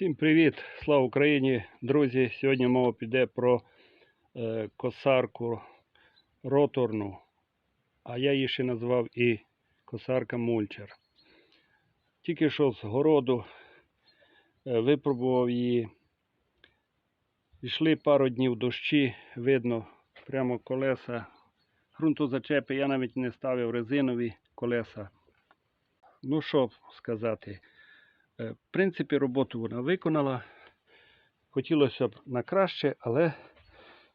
Всім привіт! Слава Україні! Друзі! Сьогодні мова піде про е, косарку роторну, а я її ще назвав і косарка мульчер. Тільки що з городу е, випробував її. Йшли пару днів дощі, видно прямо колеса. Грунтозачепи я навіть не ставив резинові колеса. Ну що сказати. Е, В принципі, роботу вона виконала. Хотілося б на краще, але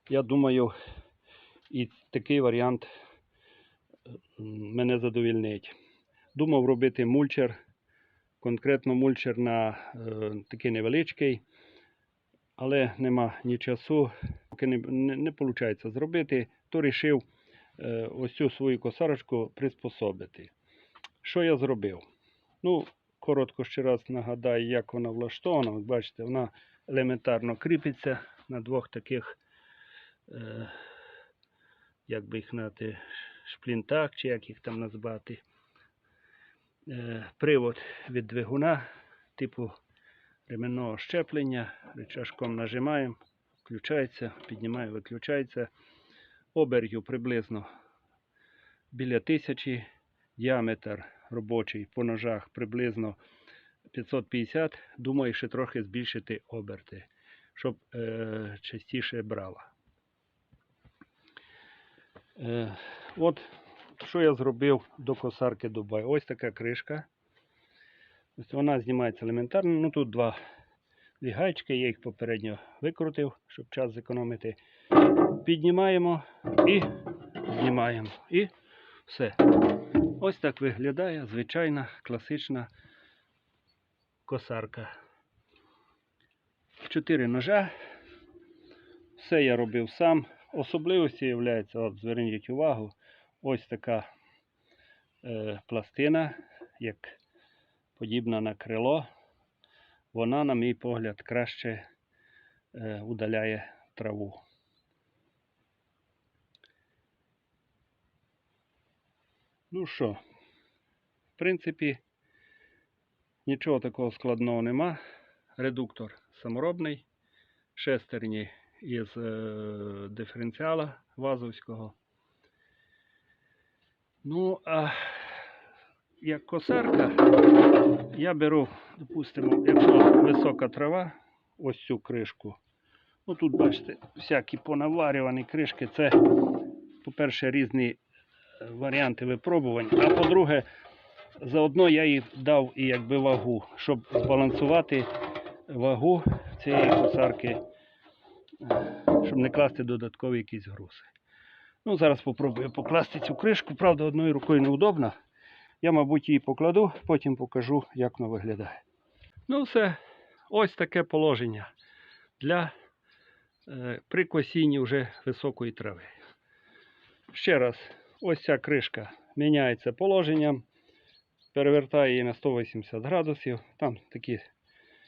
я думаю, і такий варіант е, мене задовільнить. Думав робити мульчер, конкретно мульчер на е, такий невеличкий, але нема ні часу, поки не, не, не виходить зробити, то вирішив е, ось цю свою косарочку приспособити. Що я зробив? Ну, коротко ще раз нагадаю, як вона влаштована. От бачите, вона елементарно кріпиться на двох таких, е, як би їх назвати, шплінтах, чи як їх там назвати. Е, привод від двигуна, типу ременного щеплення. Рычажком нажимаємо, включається, піднімає, виключається. Оберігів приблизно біля тисячі, діаметр робочий по ножах приблизно 550. Думаю, ще трохи збільшити оберти, щоб е, частіше брала. Е, от що я зробив до косарки Дубай. Ось така кришка. Ось вона знімається елементарно. Ну тут два дві гайчики, я їх попередньо викрутив, щоб час зекономити. Піднімаємо і знімаємо. І все. Ось так виглядає звичайна класична косарка. Чотири ножа. Все я робив сам. Особливості є, от зверніть увагу, ось така е, пластина, як подібна на крило. Вона, на мій погляд, краще е, удаляє траву. Ну що, в принципі, нічого такого складного нема. Редуктор саморобний, шестерні із е, диференціала вазовського. Ну, а як косарка, я беру, допустимо, якщо висока трава, ось цю кришку. Ну тут, бачите, всякі понаварювані кришки. Це, по-перше, різні варіанти випробувань. А по-друге, заодно я їй дав і якби вагу, щоб збалансувати вагу цієї косарки, е, щоб не класти додаткові якісь грузи. Ну, зараз спробую покласти цю кришку, правда, одною рукою неудобно. Я, мабуть, її покладу, потім покажу, як воно виглядає. Ну, все, ось таке положення для е, при косінні вже високої трави. Ще раз, ось ця кришка міняється положенням, перевертає її на 180 градусів. Там такі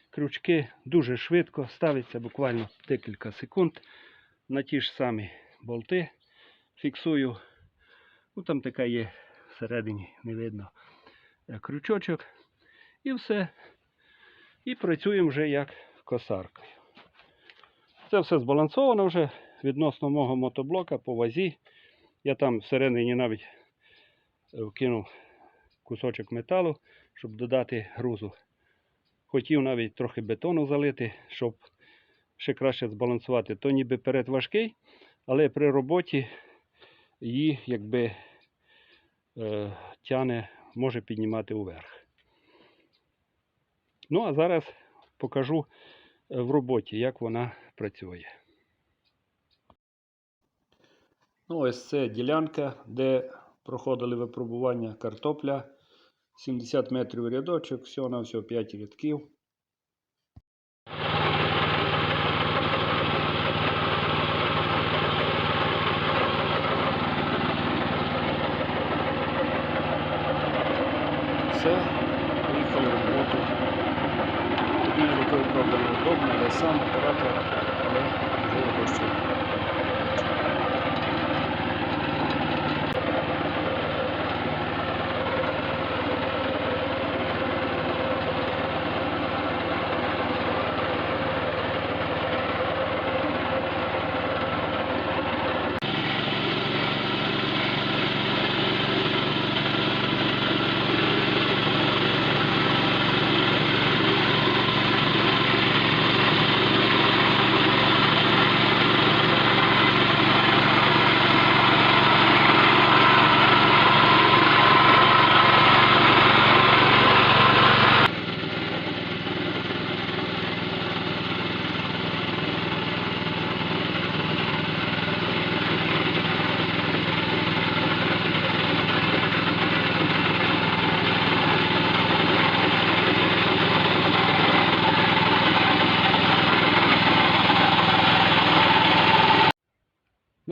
крючки дуже швидко ставиться буквально декілька секунд на ті ж самі болти. Фіксую. Ну, там така є всередині, не видно е, крючочок. І все. І працюємо вже як косаркою. Це все збалансовано вже відносно мого мотоблока по вазі. Я там всередині навіть е, вкинув кусочок металу, щоб додати грузу. Хотів навіть трохи бетону залити, щоб ще краще збалансувати. То ніби перед важкий, але при роботі її якби е, тяне, може піднімати вверх. Ну, а зараз покажу е, в роботі, як вона працює. Ну, ось це ділянка, де проходили випробування картопля. 70 метрів рядочок, всього на всього 5 рядків. Все, поїхали в роботу. Однією рукою, правда, неудобно, але сам оператор, але вже його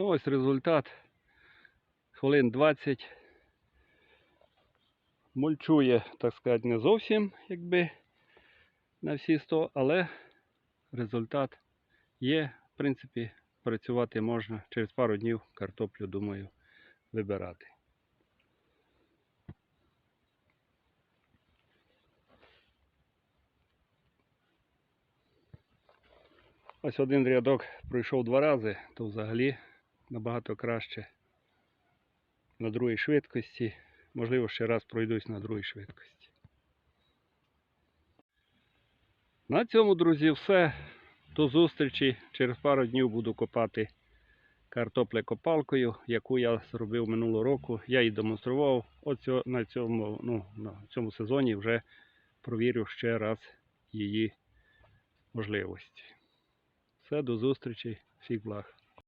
ще. Ось результат. Хвилин 20. Мульчує, так сказати, не зовсім, якби на всі 100, але результат є. В принципі, працювати можна. Через пару днів картоплю, думаю, вибирати. Ось один рядок пройшов два рази, то взагалі набагато краще на другій швидкості. Можливо, ще раз пройдусь на другій швидкості. На цьому, друзі, все. До зустрічі. Через пару днів буду копати картопле копалкою, яку я зробив минулого року. Я її демонстрував. Оцьо, на, цьому, ну, на цьому сезоні вже провірю ще раз її можливості. Все, до зустрічі, всіх благ.